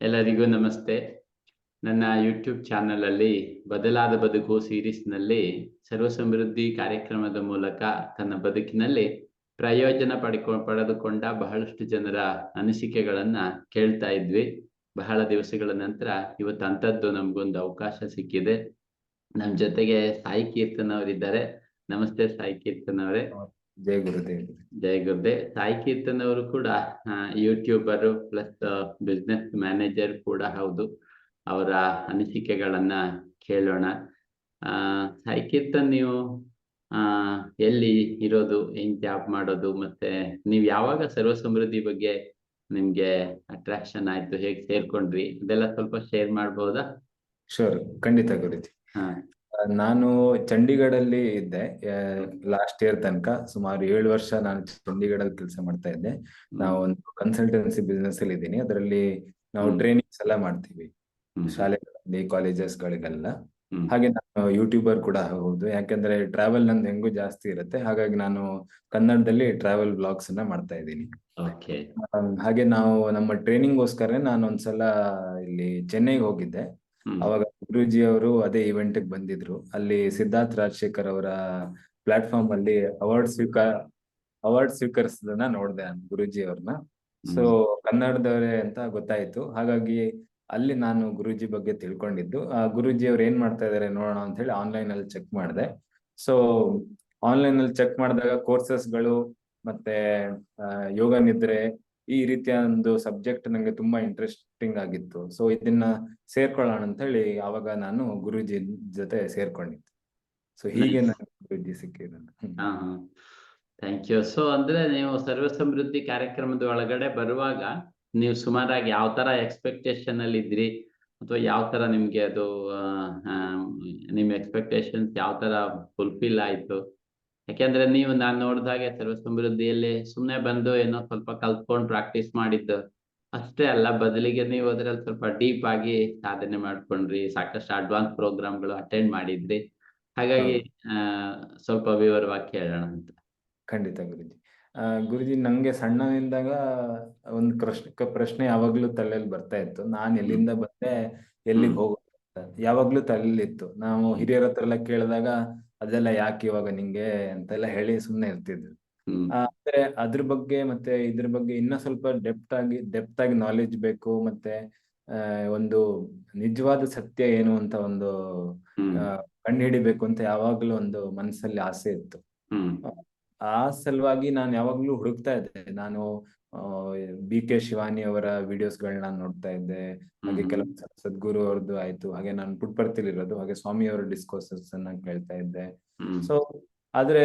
ಎಲ್ಲರಿಗೂ ನಮಸ್ತೆ. ನನ್ನ ಯೂಟ್ಯೂಬ್ ಚಾನಲ್ ಅಲ್ಲಿ ಬದಲಾದ ಬದುಕು ಸೀರೀಸ್ನಲ್ಲಿ ಸರ್ವ ಸಮೃದ್ಧಿ ಕಾರ್ಯಕ್ರಮದ ಮೂಲಕ ತನ್ನ ಬದುಕಿನಲ್ಲಿ ಪ್ರಯೋಜನ ಪಡಿಕೊ, ಪಡೆದುಕೊಂಡ ಬಹಳಷ್ಟು ಜನರ ಅನಿಸಿಕೆಗಳನ್ನ ಕೇಳ್ತಾ ಇದ್ವಿ. ಬಹಳ ದಿವಸಗಳ ನಂತರ ಇವತ್ತು ಅಂಥದ್ದು ನಮ್ಗೊಂದು ಅವಕಾಶ ಸಿಕ್ಕಿದೆ. ನಮ್ ಜೊತೆಗೆ ಸಾಯಿ ಕೀರ್ತನ್ ಅವರಿದ್ದಾರೆ ನಮಸ್ತೆ ಸಾಯಿ ಕೀರ್ತನ್ ಜೈ ಗುರುದೇವ್ ಜೈ ಗುರುದೇವ್ ಸಾಯಿ ಕೀರ್ತನ್ ಅವರು ಕೂಡ ಯೂಟ್ಯೂಬರ್ ಪ್ಲಸ್ ಬಿಸ್ನೆಸ್ ಮ್ಯಾನೇಜರ್ ಕೂಡ ಹೌದು. ಅವರ ಅನಿಸಿಕೆಗಳನ್ನ ಕೇಳೋಣ. ಆ ಸಾಯಿ ಕೀರ್ತನ್ ನೀವು ಆ ಎಲ್ಲಿ ಇರೋದು ಏನ್ ಜಾಬ್ ಮಾಡೋದು ಮತ್ತೆ ನೀವ್ ಯಾವಾಗ ಸರ್ವ ಸಮೃದ್ಧಿ ಬಗ್ಗೆ ನಿಮ್ಗೆ ಅಟ್ರಾಕ್ಷನ್ ಆಯ್ತು ಹೇಗ್ ಸೇರ್ಕೊಂಡ್ರಿ ಅದೆಲ್ಲ ಸ್ವಲ್ಪ ಶೇರ್ ಮಾಡ್ಬೋದಾ? ಶೋರ್ ಖಂಡಿತ ಗುರುತಿ ಹಾ. ಆ, ನಾನು ಚಂಡೀಗಢಲ್ಲಿ ಇದ್ದೆ ಲಾಸ್ಟ್ ಇಯರ್ ತನಕ. ಸುಮಾರು ಏಳು ವರ್ಷ ನಾನು ಚಂಡೀಗಢಲ್ಲಿ ಕೆಲಸ ಮಾಡ್ತಾ ಇದ್ದೆ. ನಾವು ಒಂದು ಕನ್ಸಲ್ಟೆನ್ಸಿ ಬಿಸ್ನೆಸ್ ಅಲ್ಲಿ ಇದ್ದೀನಿ. ಅದರಲ್ಲಿ ನಾವು. ಟ್ರೈನಿಂಗ್ಸ್ ಎಲ್ಲ ಮಾಡ್ತೀವಿ. ಶಾಲೆಗಳಲ್ಲಿ ಕಾಲೇಜಸ್ ಗಳಿಗೆಲ್ಲ. ಹಾಗೆ ನಾನು ಯೂಟ್ಯೂಬರ್ ಕೂಡ ಹೌದು ಯಾಕಂದ್ರೆ ಟ್ರಾವೆಲ್ ನಂದು ಹೆಂಗು ಜಾಸ್ತಿ ಇರುತ್ತೆ. ಹಾಗಾಗಿ ನಾನು ಕನ್ನಡದಲ್ಲಿ ಟ್ರಾವೆಲ್ ಬ್ಲಾಗ್ಸ್ ಅನ್ನ ಮಾಡ್ತಾ ಇದ್ದೀನಿ. ಹಾಗೆ ನಾವು ನಮ್ಮ ಟ್ರೈನಿಂಗ್ ಗೋಸ್ಕರ ನಾನು ಒಂದ್ಸಲ ಇಲ್ಲಿ ಚೆನ್ನೈಗೆ ಹೋಗಿದ್ದೆ. ಅವಾಗ ಗುರುಜಿ ಅವರು ಅದೇ ಇವೆಂಟ್ ಬಂದಿದ್ರು. ಅಲ್ಲಿ ಸಿದ್ಧಾರ್ಥ್ ರಾಜಶೇಖರ್ ಅವರ ಪ್ಲಾಟ್ಫಾರ್ಮ್ ಅಲ್ಲಿ ಅವಾರ್ಡ್ ಸ್ವೀಕಾರ ಅವಾರ್ಡ್ ಸ್ವೀಕರಿಸೋದನ್ನ ನೋಡ್ದೆ ನಾನು ಗುರುಜಿ ಅವ್ರನ್ನ ಸೊ ಕನ್ನಡದವರೇ ಅಂತ ಗೊತ್ತಾಯ್ತು. ಹಾಗಾಗಿ ಅಲ್ಲಿ ನಾನು ಗುರುಜಿ ಬಗ್ಗೆ ತಿಳ್ಕೊಂಡಿದ್ದು. ಆ ಗುರುಜಿ ಅವ್ರು ಏನ್ ಮಾಡ್ತಾ ಇದಾರೆ ನೋಡೋಣ ಅಂತ ಹೇಳಿ ಆನ್ಲೈನ್ ಅಲ್ಲಿ ಚೆಕ್ ಮಾಡಿದೆ. ಸೊ ಆನ್ಲೈನ್ ಅಲ್ಲಿ ಚೆಕ್ ಮಾಡಿದಾಗ ಕೋರ್ಸಸ್ಗಳು ಮತ್ತೆ ಯೋಗ ನಿದ್ರೆ ಈ ರೀತಿಯ ಒಂದು ಸಬ್ಜೆಕ್ಟ್ ನಂಗೆ ತುಂಬಾ ಇಂಟ್ರೆಸ್ಟಿಂಗ್ ಆಗಿತ್ತು. ಸೊ ಇದನ್ನ ಸೇರ್ಕೊಳ್ಳೋಣ ಅಂತ ಹೇಳಿ ಅವಾಗ ನಾನು ಗುರುಜಿ ಜೊತೆ ಸೇರ್ಕೊಂಡಿದ್ದೆ. ಸೊ ಹೀಗೆ. ನಾನು ಗುರೂಜಿ ಥ್ಯಾಂಕ್ ಯು ಸೊ ಅಂದ್ರೆ ನೀವು ಸರ್ವ ಸಮೃದ್ಧಿ ಕಾರ್ಯಕ್ರಮದ ಒಳಗಡೆ ಬರುವಾಗ ನೀವು ಸುಮಾರಾಗಿ ಯಾವ ತರ ಎಕ್ಸ್ಪೆಕ್ಟೇಷನ್ ಅಲ್ಲಿ ಇದ್ರಿ? ಅಥವಾ ಯಾವ ತರ ನಿಮ್ಗೆ ಅದು ನಿಮ್ ಎಕ್ಸ್ಪೆಕ್ಟೇಷನ್ಸ್ ಯಾವ ತರ ಫುಲ್ಫಿಲ್ ಆಯ್ತು? ಯಾಕೆಂದ್ರೆ ನೀವು ನಾನ್ ನೋಡಿದಾಗೆ ಸರ್ವ ಸಮೃದ್ಧಿಯಲ್ಲಿ ಸುಮ್ನೆ ಬಂದು ಏನೋ ಸ್ವಲ್ಪ ಕಲ್ತ್ಕೊಂಡು ಪ್ರಾಕ್ಟೀಸ್ ಮಾಡಿದ್ದು ಅಷ್ಟೇ ಅಲ್ಲ ಬದಲಿಗೆ ನೀವು ಅದ್ರಲ್ಲಿ ಸ್ವಲ್ಪ ಡೀಪ್ ಆಗಿ ಸಾಧನೆ ಮಾಡ್ಕೊಂಡ್ರಿ ಸಾಕಷ್ಟು ಅಡ್ವಾನ್ಸ್ ಪ್ರೋಗ್ರಾಮ್ಗಳು ಅಟೆಂಡ್ ಮಾಡಿದ್ರಿ. ಹಾಗಾಗಿ ಸ್ವಲ್ಪ ವಿವರವಾಗಿ ಕೇಳೋಣ ಅಂತ. ಖಂಡಿತ ಗುರುಜಿ. ಗುರುಜಿ ನಂಗೆ ಸಣ್ಣನಿಂದಾಗ ಒಂದು ಕೃಷ್ಣ ಪ್ರಶ್ನೆ ಯಾವಾಗ್ಲೂ ತಲೆಯಲ್ಲಿ ಬರ್ತಾ ಇತ್ತು. ನಾನ್ ಎಲ್ಲಿಂದ ಬಂದೆ ಎಲ್ಲಿಗೆ ಹೋಗ ಯಾವಾಗ್ಲೂ ತಲೆಯಲ್ಲಿ ಇತ್ತು ನಾವು ಹಿರಿಯರ ಹತ್ರ ಎಲ್ಲ ಕೇಳಿದಾಗ ಅದೆಲ್ಲ ಯಾಕೆ ಇವಾಗ ನಿಂಗೆ ಅಂತೆಲ್ಲ ಹೇಳಿ ಸುಮ್ನೆ ಇರ್ತಿದ್ರು ಅಂದ್ರೆ ಅದ್ರ ಬಗ್ಗೆ ಮತ್ತೆ ಇದ್ರ ಬಗ್ಗೆ ಇನ್ನ ಸ್ವಲ್ಪ ಡೆಪ್ತ್ ಆಗಿ ಡೆಪ್ತ್ ಆಗಿ ನಾಲೆಜ್ ಬೇಕು ಮತ್ತೆ ಆ, ಒಂದು ನಿಜವಾದ ಸತ್ಯ ಏನು ಅಂತ ಒಂದು ಹ್ಮ್. ಹಿಡಿಬೇಕು ಅಂತ ಯಾವಾಗ್ಲೂ ಒಂದು ಮನಸ್ಸಲ್ಲಿ ಆಸೆ ಇತ್ತು. ಆ ಸಲುವಾಗಿ ನಾನು ಯಾವಾಗ್ಲೂ ಹುಡುಕ್ತಾ ಇದ್ದೆ. ನಾನು ಬಿ ಕೆ ಶಿವಾನಿ ಅವರ ವಿಡಿಯೋಸ್ಗಳನ್ನ ನೋಡ್ತಾ ಇದ್ದೆ. ಹಾಗೆ. ಕೆಲವು ಸದ್ಗುರು ಅವ್ರದ್ದು ಆಯ್ತು. ಹಾಗೆ ನಾನು ಪುಟ್ಪರ್ತಿಲಿ ಇರೋದು. ಹಾಗೆ ಸ್ವಾಮಿ ಅವರ ಡಿಸ್ಕೋರ್ಸಸ್ ಅನ್ನ ಕೇಳ್ತಾ ಇದ್ದೆ. ಸೊ ಆದ್ರೆ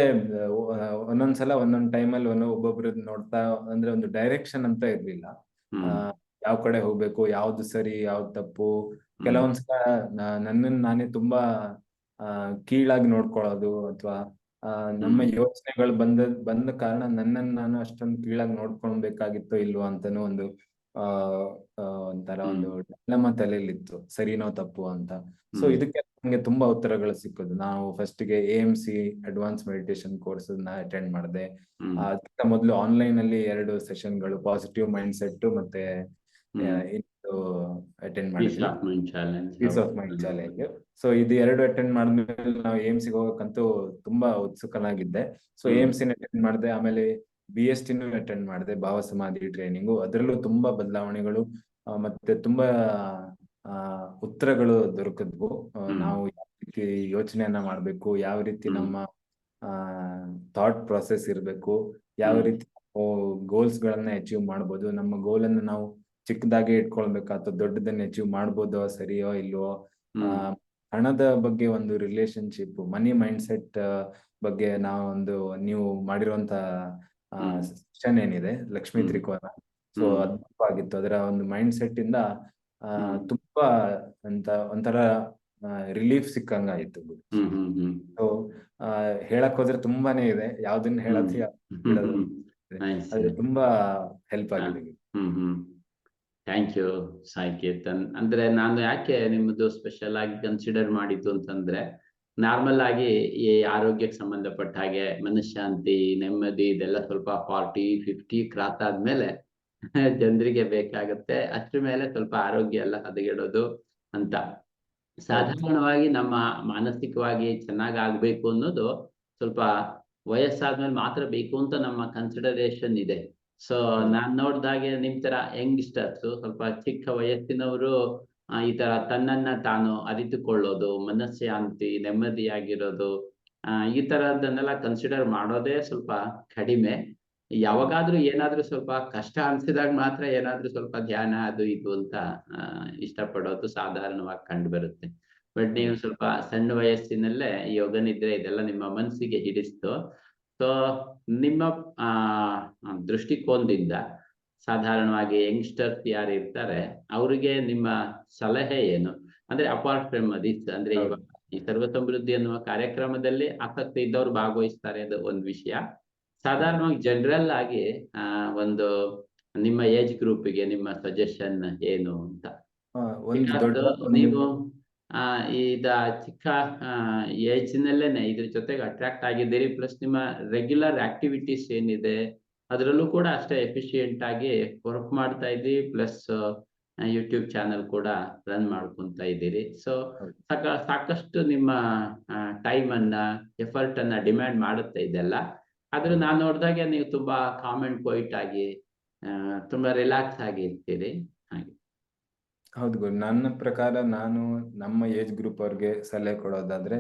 ಒಂದೊಂದ್ಸಲ ಒಂದೊಂದ್ ಟೈಮಲ್ಲಿ ಒಂದು ಒಬ್ಬೊಬ್ರದ್ದು ನೋಡ್ತಾ ಅಂದ್ರೆ ಒಂದು ಡೈರೆಕ್ಷನ್ ಅಂತ ಇರ್ಲಿಲ್ಲ. ಯಾವ ಕಡೆ ಹೋಗ್ಬೇಕು ಯಾವ್ದು ಸರಿ ಯಾವ್ದು ತಪ್ಪು. ಕೆಲವೊಂದ್ಸಲ ನನ್ನನ್ನು ನಾನೇ ತುಂಬಾ ಕೀಳಾಗಿ ನೋಡ್ಕೊಳ್ಳೋದು ಅಥವಾ ನಮ್ಮ. ಯೋಚನೆಗಳು ಬಂದ ಬಂದ ಕಾರಣ ನನ್ನನ್ನ ನಾನು ಅಷ್ಟೊಂದು ಕೀಳಾಗಿ ನೋಡ್ಕೊಳ್ಬೇಕಾಗಿತ್ತೋ ಇಲ್ವೋ ಅಂತಾನು ಒಂದು ಆ ಒಂಥರ ಒಂದು ನಮ್ಮ ತಲೆಯಲ್ಲಿತ್ತು ಸರಿನೋ ತಪ್ಪು ಅಂತ ಸೊ. ಇದಕ್ಕೆ ನಮ್ಗೆ ತುಂಬಾ ಉತ್ತರಗಳು ಸಿಕ್ಕುದು ನಾವು ಫಸ್ಟ್ಗೆ A M C advance meditation course attend ಮಾಡಿದೆ. ಅದಕ್ಕಿಂತ ಮೊದಲು ಆನ್ಲೈನ್ ಅಲ್ಲಿ ಎರಡು ಸೆಷನ್ಗಳು ಪಾಸಿಟಿವ್ ಮೈಂಡ್ ಸೆಟ್ ಮತ್ತೆ attend peace of mind challenge so ಇದು ಎರಡು ಅಟೆಂಡ್ ಮಾಡಿದ್ಮೇಲೆ ನಾವು ಏಮ್ಸ್ ಹೋಗಕ್ಕಂತೂ ತುಂಬಾ ಉತ್ಸುಕನಾಗಿದ್ದೆ. ಸೊ ಏಮ್ಸ್ ಅಟೆಂಡ್ ಮಾಡಿದೆ ಆಮೇಲೆ ಬಿ ಎಸ್ ಟಿನೂ ಅಟೆಂಡ್ ಮಾಡಿದೆ ಭಾವ ಸಮಾಧಿ ಟ್ರೈನಿಂಗು ಅದರಲ್ಲೂ ತುಂಬಾ ಬದಲಾವಣೆಗಳು ಮತ್ತೆ ತುಂಬಾ ಉತ್ತರಗಳು ದೊರಕಿದ್ವು. ನಾವು ಯಾವ ರೀತಿ ಯೋಚನೆಯನ್ನ ಮಾಡ್ಬೇಕು ಯಾವ ರೀತಿ. ನಮ್ಮ ಥಾಟ್ ಪ್ರೊಸೆಸ್ ಇರಬೇಕು ಯಾವ. ರೀತಿ ಗೋಲ್ಸ್ ಗಳನ್ನ ಅಚೀವ್ ಮಾಡ್ಬೋದು ನಮ್ಮ ಗೋಲ್ ಅನ್ನು ನಾವು ಚಿಕ್ಕದಾಗೆ ಇಟ್ಕೊಳ್ಬೇಕಾ ಅಥವಾ ದೊಡ್ಡದನ್ನ ಅಚೀವ್ ಮಾಡ್ಬೋದೋ ಸರಿಯೋ ಇಲ್ವೋ ಹಣದ ಬಗ್ಗೆ ಒಂದು ರಿಲೇಶನ್ಶಿಪ್ ಮನಿ ಮೈಂಡ್ ಸೆಟ್ ಬಗ್ಗೆ ನಾವೊಂದು ಒಂದು ನೀವು ಮಾಡಿರುವಂತ ಸೆಕ್ಷನ್ ಸೆಷನ್ ಏನಿದೆ ಲಕ್ಷ್ಮೀ. ತ್ರಿಕೋನ. ಸೊ. ಅದ್ಭುತವಾಗಿತ್ತು ಅದರ ಒಂದು ಮೈಂಡ್ ಸೆಟ್ ಇಂದ ತುಂಬಾ ಅಂತ ಒಂಥರ ರಿಲೀಫ್ ಸಿಕ್ಕಂಗಾಯ್ತು ಸೊ ಹೇಳಕ್ ಹೋದ್ರೆ ತುಂಬಾನೇ ಇದೆ. ಯಾವ್ದನ್ನ ಹೇಳತ್ತಿ ತುಂಬಾ ಹೆಲ್ಪ್ ಆಗಿದೆ. Hmm hmm. Thank you Sai Keerthan ಅಂದ್ರೆ ನಾನು ಯಾಕೆ ನಿಮ್ಮದು ಸ್ಪೆಷಲ್ ಆಗಿ ಕನ್ಸಿಡರ್ ಮಾಡಿದ್ದು ಅಂತಂದ್ರೆ ನಾರ್ಮಲ್ ಆಗಿ ಈ ಆರೋಗ್ಯಕ್ಕೆ ಸಂಬಂಧಪಟ್ಟ ಹಾಗೆ ಮನಃಶಾಂತಿ, ನೆಮ್ಮದಿ, ಇದೆಲ್ಲ ಸ್ವಲ್ಪ ಫಾರ್ಟಿ ಫಿಫ್ಟಿ ಕ್ರಾಸ್ ಆದ್ಮೇಲೆ ಜನರಿಗೆ ಬೇಕಾಗುತ್ತೆ. ಅಷ್ಟ್ರ ಮೇಲೆ ಸ್ವಲ್ಪ ಆರೋಗ್ಯ ಎಲ್ಲ ಹದಗೆಡೋದು ಅಂತ. ಸಾಧಾರಣವಾಗಿ ನಮ್ಮ ಮಾನಸಿಕವಾಗಿ ಚೆನ್ನಾಗ್ ಆಗ್ಬೇಕು ಅನ್ನೋದು ಸ್ವಲ್ಪ ವಯಸ್ಸಾದ್ಮೇಲೆ ಮಾತ್ರ ಬೇಕು ಅಂತ ನಮ್ಮ ಕನ್ಸಿಡರೇಷನ್ ಇದೆ. ಸೊ ನಾನ್ ನೋಡ್ದಾಗೆ ನಿಮ್ ತರ ಯಂಗ್ಸ್ಟರ್ಸ್ ಸ್ವಲ್ಪ ಚಿಕ್ಕ ವಯಸ್ಸಿನವರು ಈ ತರ ತನ್ನನ್ನ ತಾನು ಅರಿತುಕೊಳ್ಳೋದು ಮನಃಶಾಂತಿ ನೆಮ್ಮದಿಯಾಗಿರೋದು ಈ ತರದನ್ನೆಲ್ಲ ಕನ್ಸಿಡರ್ ಮಾಡೋದೇ ಸ್ವಲ್ಪ ಕಡಿಮೆ. ಯಾವಾಗಾದ್ರೂ ಏನಾದ್ರೂ ಸ್ವಲ್ಪ ಕಷ್ಟ ಅನ್ಸಿದಾಗ ಮಾತ್ರ ಏನಾದ್ರೂ ಸ್ವಲ್ಪ ಧ್ಯಾನ, ಅದು ಇದು ಅಂತ ಇಷ್ಟಪಡೋದು ಸಾಧಾರಣವಾಗಿ ಕಂಡು ಬರುತ್ತೆ ಬಟ್ ನೀವು ಸ್ವಲ್ಪ ಸಣ್ಣ ವಯಸ್ಸಿನಲ್ಲೇ ಯೋಗ ನಿದ್ರೆ ಇದೆಲ್ಲ ನಿಮ್ಮ ಮನಸ್ಸಿಗೆ ಹಿಡಿಸ್ತು. ಸೊ ನಿಮ್ಮ ಆ ದೃಷ್ಟಿಕೋನದಿಂದ ಸಾಧಾರಣವಾಗಿ ಯಂಗ್ಸ್ಟರ್ಸ್ ಯಾರು ಇರ್ತಾರೆ ಅವರಿಗೆ ನಿಮ್ಮ ಸಲಹೆ ಏನು? ಅಂದ್ರೆ ಅಪಾರ್ಟ್ ಫ್ರಮ್ ದಿಸ್ ಅಂದ್ರೆ ಇವಾಗ ಈ ಸರ್ವ ಸಮೃದ್ಧಿ ಅನ್ನುವ ಕಾರ್ಯಕ್ರಮದಲ್ಲಿ ಆಸಕ್ತಿ ಇದ್ದವ್ರು ಭಾಗವಹಿಸ್ತಾರೆ ಅದು ಒಂದು ವಿಷಯ. ಸಾಧಾರಣವಾಗಿ ಜನರಲ್ ಆಗಿ ಆ ಒಂದು ನಿಮ್ಮ ಏಜ್ ಗ್ರೂಪಿಗೆ ನಿಮ್ಮ ಸಜೆಷನ್ ಏನು ಅಂತ? ನೀವು ಇದ ಚಿಕ್ಕ ಏಜ್ ನಲ್ಲೇನೆ ಇದ್ರ ಜೊತೆಗೆ ಅಟ್ರಾಕ್ಟ್ ಆಗಿದ್ದೀರಿ. ಪ್ಲಸ್ ನಿಮ್ಮ ರೆಗ್ಯುಲರ್ ಆಕ್ಟಿವಿಟೀಸ್ ಏನಿದೆ, ಅದರಲ್ಲೂ ಕೂಡ ಅಷ್ಟೇ ಎಫಿಶಿಯೆಂಟ್ ಆಗಿ ವರ್ಕ್ ಮಾಡ್ತಾ ಇದ್ದೀರಿ. ಪ್ಲಸ್ ಯೂಟ್ಯೂಬ್ ಚಾನಲ್ ಕೂಡ ರನ್ ಮಾಡ್ಕೊಂತ ಇದ್ದೀರಿ. ಸೊ. ಸಾಕ, ಸಾಕಷ್ಟು ನಿಮ್ಮ ಟೈಮ್ ಅನ್ನ ಎಫರ್ಟ್ ಅನ್ನ ಡಿಮ್ಯಾಂಡ್ ಮಾಡುತ್ತೆ ಇದೆಲ್ಲ. ಆದ್ರೆ ನಾನು ನೋಡಿದಾಗ ನೀವು ತುಂಬಾ ಕಾಮೆಂಟ್ ಪೊಯಿಟ್ ಆಗಿ ತುಂಬಾ ರಿಲ್ಯಾಕ್ಸ್ ಆಗಿ ಇರ್ತೀರಿ. ಹೌದು ಗುರು ನನ್ನ ಪ್ರಕಾರ ನಾನು ನಮ್ಮ ಏಜ್ ಗ್ರೂಪ್ ಅವ್ರಿಗೆ ಸಲಹೆ ಕೊಡೋದಾದ್ರೆ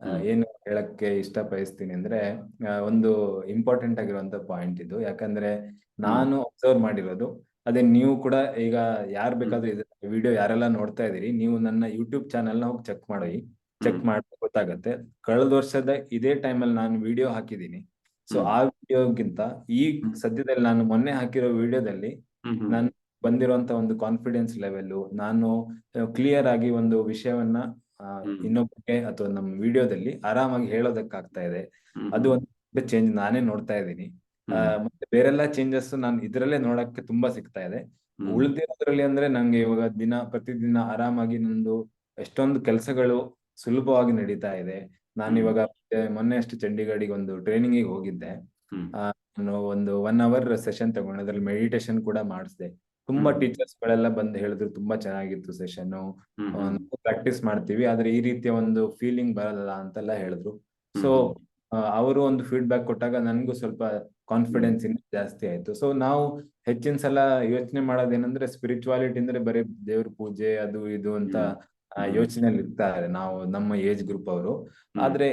ಆ, ಹ್ಮ್. ಏನು ಹೇಳಕ್ಕೆ ಇಷ್ಟ ಬಯಸ್ತೀನಿ ಅಂದ್ರೆ ಆ, ಒಂದು ಇಂಪಾರ್ಟೆಂಟ್ ಆಗಿರುವಂತ ಪಾಯಿಂಟ್ ಇದು ಯಾಕಂದ್ರೆ ನಾನು ಅಬ್ಸರ್ವ್ ಮಾಡಿರೋದು ಅದೇ ನೀವು ಕೂಡ ಈಗ ಯಾರು ಬೇಕಾದ್ರೂ ವಿಡಿಯೋ ಯಾರೆಲ್ಲ ನೋಡ್ತಾ ಇದೀರಿ ನೀವು ನನ್ನ ಯೂಟ್ಯೂಬ್ ಚಾನೆಲ್ನ ಹೋಗಿ ಚೆಕ್ ಮಾಡಿ ಚೆಕ್ ಹ್ಮ್. ಮಾಡಿ ಗೊತ್ತಾಗತ್ತೆ ಕಳೆದ ವರ್ಷದ ಇದೇ ಟೈಮಲ್ಲಿ ನಾನು ವಿಡಿಯೋ ಹಾಕಿದ್ದೀನಿ ಸೊ ಹ್ಮ್. ಆ ವಿಡಿಯೋಗಿಂತ ಈ ಹ್ಮ್. ಸದ್ಯದಲ್ಲಿ ನಾನು ಮೊನ್ನೆ ಹಾಕಿರೋ ವಿಡಿಯೋದಲ್ಲಿ ಹ್ಮ್ ಹ್ಮ್. ನನ್ ಬಂದಿರುವಂತ ಒಂದು ಕಾನ್ಫಿಡೆನ್ಸ್ ಲೆವೆಲ್ ನಾನು ಕ್ಲಿಯರ್ ಆಗಿ ಒಂದು ವಿಷಯವನ್ನ ಇನ್ನೊಬ್ಬಕ್ಕೆ ಇನ್ನೊಬ್ಬರಿಗೆ ಅಥವಾ ನಮ್ಮ ವಿಡಿಯೋದಲ್ಲಿ ಆರಾಮಾಗಿ ಹೇಳೋದಕ್ಕಾಗ್ತಾ ಇದೆ. ಅದು ಒಂದು ಚೇಂಜ್ ನಾನೇ ನೋಡ್ತಾ ಇದ್ದೀನಿ. ಆ, ಮತ್ತೆ ಬೇರೆಲ್ಲ ಚೇಂಜಸ್ ನಾನು ಇದರಲ್ಲೇ ನೋಡಕ್ಕೆ ತುಂಬಾ ಸಿಗ್ತಾ ಇದೆ. ಉಳಿದಿರೋದ್ರಲ್ಲಿ ಅಂದ್ರೆ ನಂಗೆ ಇವಾಗ ದಿನ ಪ್ರತಿದಿನ ಆರಾಮಾಗಿ ನಂದು ಎಷ್ಟೊಂದು ಕೆಲಸಗಳು ಸುಲಭವಾಗಿ ನಡೀತಾ ಇದೆ. ನಾನು. ಇವಾಗ ಮೊನ್ನೆ ಅಷ್ಟು ಚಂಡೀಗಢಿಗೆ ಒಂದು ಟ್ರೈನಿಂಗ್ ಹೋಗಿದ್ದೆ. ನಾನು ಒಂದು ಒನ್ ಅವರ್ ಸೆಷನ್ ತಗೊಂಡೆ ಅದ್ರಲ್ಲಿ ಮೆಡಿಟೇಷನ್ ಕೂಡ ಮಾಡಿಸಿದೆ. ತುಂಬಾ ಟೀಚರ್ಸ್ ಗಳೆಲ್ಲ ಬಂದು ಹೇಳಿದ್ರು ತುಂಬಾ ಚೆನ್ನಾಗಿತ್ತು ಸೆಷನ್. ಪ್ರಾಕ್ಟೀಸ್ ಮಾಡ್ತೀವಿ ಆದ್ರೆ ಈ ರೀತಿಯ ಒಂದು ಫೀಲಿಂಗ್ ಬರಲ್ಲ ಅಂತೆಲ್ಲ ಹೇಳಿದ್ರು. ಸೊ. ಅವರು ಒಂದು ಫೀಡ್ಬ್ಯಾಕ್ ಕೊಟ್ಟಾಗ ನನಗೂ ಸ್ವಲ್ಪ ಕಾನ್ಫಿಡೆನ್ಸ್ ಇನ್ನೂ ಜಾಸ್ತಿ ಆಯ್ತು. ಸೊ ನಾವು ಹೆಚ್ಚಿನ ಸಲ ಯೋಚನೆ ಮಾಡೋದೇನಂದ್ರೆ ಸ್ಪಿರಿಚುವಾಲಿಟಿ ಅಂದ್ರೆ ಬರೀ ದೇವ್ರ ಪೂಜೆ ಅದು ಇದು ಅಂತ. ಯೋಚನೆಯಲ್ಲಿ ಇರ್ತಾರೆ ನಾವು ನಮ್ಮ ಏಜ್ ಗ್ರೂಪ್ ಅವರು. ಆದ್ರೆ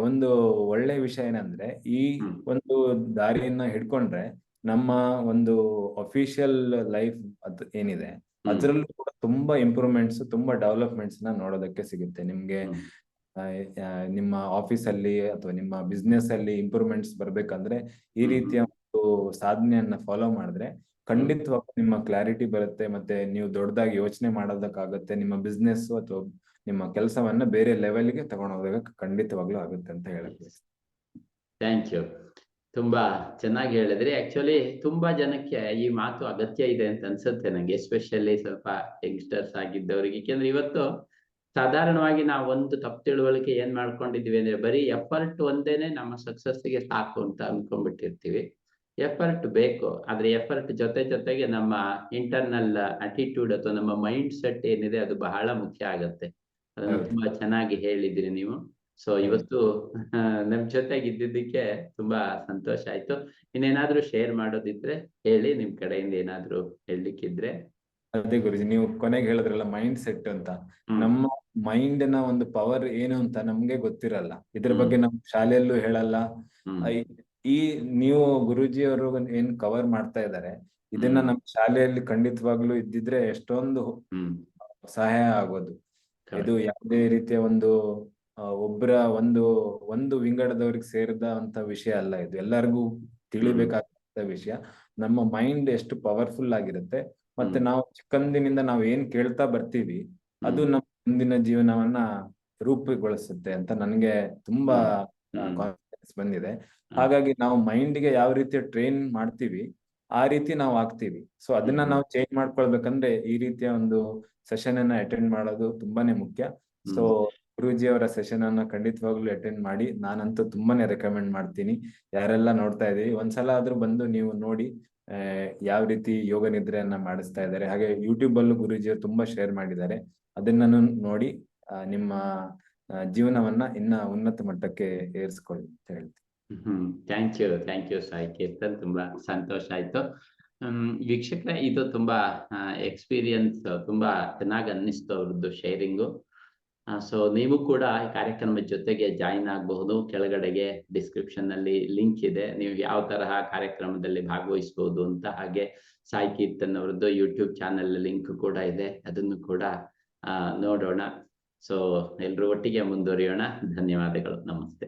ಒಂದು ಒಳ್ಳೆ ವಿಷಯ ಏನಂದ್ರೆ ಈ ಒಂದು ದಾರಿಯನ್ನ ಹಿಡ್ಕೊಂಡ್ರೆ ನಮ್ಮ ಒಂದು ಅಫಿಷಿಯಲ್ ಲೈಫ್ ಅದು ಏನಿದೆ ಅದರಲ್ಲೂ ಕೂಡ ತುಂಬಾ ಇಂಪ್ರೂವ್ಮೆಂಟ್ಸ್ ತುಂಬಾ ಡೆವಲಪ್ಮೆಂಟ್ಸ್ನ ನೋಡೋದಕ್ಕೆ ಸಿಗುತ್ತೆ. ನಿಮ್ಗೆ ನಿಮ್ಮ ಆಫೀಸ್ ಅಲ್ಲಿ ಅಥವಾ ನಿಮ್ಮ ಬಿಸ್ನೆಸ್ ಅಲ್ಲಿ ಇಂಪ್ರೂವ್ಮೆಂಟ್ಸ್ ಬರ್ಬೇಕಂದ್ರೆ ಈ ರೀತಿಯ ಒಂದು ಸಾಧನೆಯನ್ನ ಫಾಲೋ ಮಾಡಿದ್ರೆ ಖಂಡಿತವಾಗ್ಲೂ ನಿಮ್ಮ ಕ್ಲಾರಿಟಿ ಬರುತ್ತೆ ಮತ್ತೆ ನೀವು ದೊಡ್ಡದಾಗಿ ಯೋಚನೆ ಮಾಡೋದಕ್ಕಾಗುತ್ತೆ ನಿಮ್ಮ ಬಿಸ್ನೆಸ್ ಅಥವಾ ನಿಮ್ಮ ಕೆಲಸವನ್ನ ಬೇರೆ ಲೆವೆಲ್ಗೆ ತಗೊಂಡೋಗ ಖಂಡಿತವಾಗ್ಲೂ ಆಗುತ್ತೆ ಅಂತ ಹೇಳಕ್. ಥ್ಯಾಂಕ್ ಯು ತುಂಬಾ ಚೆನ್ನಾಗಿ ಹೇಳಿದ್ರಿ. ಆಕ್ಚುಲಿ ತುಂಬಾ ಜನಕ್ಕೆ ಈ ಮಾತು ಅಗತ್ಯ ಇದೆ ಅಂತ ಅನ್ಸುತ್ತೆ ನಂಗೆ ಎಸ್ಪೆಷಲಿ ಸ್ವಲ್ಪ ಯಂಗ್ಸ್ಟರ್ಸ್ ಆಗಿದ್ದವರಿಗೆ. ಯಾಕೆಂದ್ರೆ ಇವತ್ತು ಸಾಧಾರಣವಾಗಿ ನಾವು ಒಂದು ತಪ್ಪು ತಿಳುವಳಿಕೆ ಏನ್ ಮಾಡ್ಕೊಂಡಿದೀವಿ ಅಂದ್ರೆ ಬರೀ ಎಫರ್ಟ್ ಒಂದೇನೆ ನಮ್ಮ ಸಕ್ಸಸ್ಸಿಗೆ ಸಾಕು ಅಂತ ಅನ್ಕೊಂಡ್ಬಿಟ್ಟಿರ್ತೀವಿ. ಎಫರ್ಟ್ ಬೇಕು ಆದ್ರೆ ಎಫರ್ಟ್ ಜೊತೆ ಜೊತೆಗೆ ನಮ್ಮ ಇಂಟರ್ನಲ್ ಅಟಿಟ್ಯೂಡ್ ಅಥವಾ ನಮ್ಮ ಮೈಂಡ್ ಸೆಟ್ ಏನಿದೆ ಅದು ಬಹಳ ಮುಖ್ಯ ಆಗತ್ತೆ. ಅದನ್ನ ತುಂಬಾ ಚೆನ್ನಾಗಿ ಹೇಳಿದ್ರಿ ನೀವು. ಸೊ ಇವತ್ತು ನಮ್ ಜೊತೆಗೆ ಇದ್ದಿದ್ದಕ್ಕೆ ತುಂಬಾ ಸಂತೋಷ ಆಯ್ತು. ಇನ್ನೇನಾದ್ರೂ ಶೇರ್ ಮಾಡೋದಿದ್ರೆ ಹೇಳಿ ನಿಮ್ ಕಡೆಯಿಂದ ಏನಾದ್ರೂ ಹೇಳಲಿಕ್ಕಿದ್ರೆ. ಅದೇ ಗುರುಜಿ ನೀವು ಕೊನೆಗೆ ಹೇಳಿದ್ರಲ್ಲ ಮೈಂಡ್ ಸೆಟ್ ಅಂತ ನಮ್ಮ ಮೈಂಡ್ನ ಒಂದು ಪವರ್ ಏನು ಅಂತ ನಮ್ಗೆ ಗೊತ್ತಿರಲ್ಲ. ಇದ್ರ ಬಗ್ಗೆ ನಮ್ ಶಾಲೆಯಲ್ಲೂ ಹೇಳಲ್ಲ. ಈ ನೀವು ಗುರುಜಿ ಅವರು ಏನ್ ಕವರ್ ಮಾಡ್ತಾ ಇದ್ದಾರೆ ಇದನ್ನ. ನಮ್ ಶಾಲೆಯಲ್ಲಿ ಖಂಡಿತವಾಗ್ಲೂ ಇದ್ದಿದ್ರೆ ಎಷ್ಟೊಂದು ಸಹಾಯ ಆಗೋದು. ಇದು ಯಾವುದೇ ರೀತಿಯ ಒಂದು ಆ, ಒಬ್ರ ಒಂದು ಒಂದು ವಿಂಗಡದವ್ರಿಗೆ ಸೇರಿದ ಅಂತ ವಿಷಯ ಅಲ್ಲ ಇದು. ಎಲ್ಲರಿಗೂ ತಿಳಿಬೇಕಾದಂತ ವಿಷಯ. ನಮ್ಮ ಮೈಂಡ್ ಎಷ್ಟು ಪವರ್ಫುಲ್ ಆಗಿರುತ್ತೆ. ಮತ್ತೆ. ನಾವು ಚಿಕ್ಕಂದಿನಿಂದ ನಾವು ಏನ್ ಕೇಳ್ತಾ ಬರ್ತೀವಿ ಅದು. ನಮ್ಮ ಮುಂದಿನ ಜೀವನವನ್ನ ರೂಪಗೊಳಿಸುತ್ತೆ ಅಂತ ನನಗೆ ತುಂಬಾ. ಕಾನ್ಫಿಡೆನ್ಸ್ ಬಂದಿದೆ. ಹಾಗಾಗಿ ನಾವು ಮೈಂಡ್ಗೆ ಯಾವ ರೀತಿ ಟ್ರೈನ್ ಮಾಡ್ತೀವಿ ಆ ರೀತಿ ನಾವು ಆಗ್ತೀವಿ. ಸೊ ಅದನ್ನ. ನಾವು ಚೇಂಜ್ ಮಾಡ್ಕೊಳ್ಬೇಕಂದ್ರೆ ಈ ರೀತಿಯ ಒಂದು ಸೆಷನ್ ಅನ್ನ ಅಟೆಂಡ್ ಮಾಡೋದು ತುಂಬಾನೇ ಮುಖ್ಯ. ಸೊ ಗುರೂಜಿ ಅವರ ಸೆಷನ್ ಅನ್ನ ಖಂಡಿತವಾಗ್ಲೂ ಅಟೆಂಡ್ ಮಾಡಿ, ನಾನಂತೂ ತುಂಬಾನೇ ರೆಕಮೆಂಡ್ ಮಾಡ್ತೀನಿ. ಯಾರೆಲ್ಲ ನೋಡ್ತಾ ಇದೀವಿ ಒಂದ್ಸಲ ಆದ್ರೂ ಬಂದು ನೀವು ನೋಡಿ ಯಾವ ರೀತಿ ಯೋಗ ನಿದ್ರೆಯನ್ನ ಮಾಡಿಸ್ತಾ ಇದ್ದಾರೆ. ಹಾಗೆ ಯೂಟ್ಯೂಬ್ ಅಲ್ಲೂ ಗುರೂಜಿಯವರು ತುಂಬಾ ಶೇರ್ ಮಾಡಿದ್ದಾರೆ. ಅದನ್ನ ನೋಡಿ ನಿಮ್ಮ ಜೀವನವನ್ನ ಇನ್ನ ಉನ್ನತ ಮಟ್ಟಕ್ಕೆ ಏರಿಸ್ಕೊಳ್ಳಿ ಅಂತ ಹೇಳ್ತೀನಿ. ಹ್ಮ್ thank you thank you Keerthan. ತುಂಬಾ ಸಂತೋಷ ಆಯ್ತು. ವೀಕ್ಷಕರೇ, ಇದು ತುಂಬಾ ಎಕ್ಸ್ಪೀರಿಯನ್ಸ್ ತುಂಬಾ ಚೆನ್ನಾಗಿ ಅನ್ನಿಸ್ತು ಅವ್ರದ್ದು ಶೇರಿಂಗು ಸೊ ನೀವು ಕೂಡ ಈ ಕಾರ್ಯಕ್ರಮದ ಜೊತೆಗೆ ಜಾಯಿನ್ ಆಗಬಹುದು. ಕೆಳಗಡೆಗೆ ಡಿಸ್ಕ್ರಿಪ್ಷನ್ನಲ್ಲಿ ಲಿಂಕ್ ಇದೆ. ನೀವು ಯಾವ ತರಹ ಕಾರ್ಯಕ್ರಮದಲ್ಲಿ ಭಾಗವಹಿಸಬಹುದು ಅಂತ ಹಾಗೆ ಸಾಯಿ ಕೀರ್ತನ್ ಅವರದ್ದು ಯೂಟ್ಯೂಬ್ ಚಾನೆಲ್ ಲಿಂಕ್ ಕೂಡ ಇದೆ. ಅದನ್ನು ಕೂಡ ನೋಡೋಣ. ಸೊ ಎಲ್ರೂ ಒಟ್ಟಿಗೆ ಮುಂದುವರಿಯೋಣ. ಧನ್ಯವಾದಗಳು. ನಮಸ್ತೆ.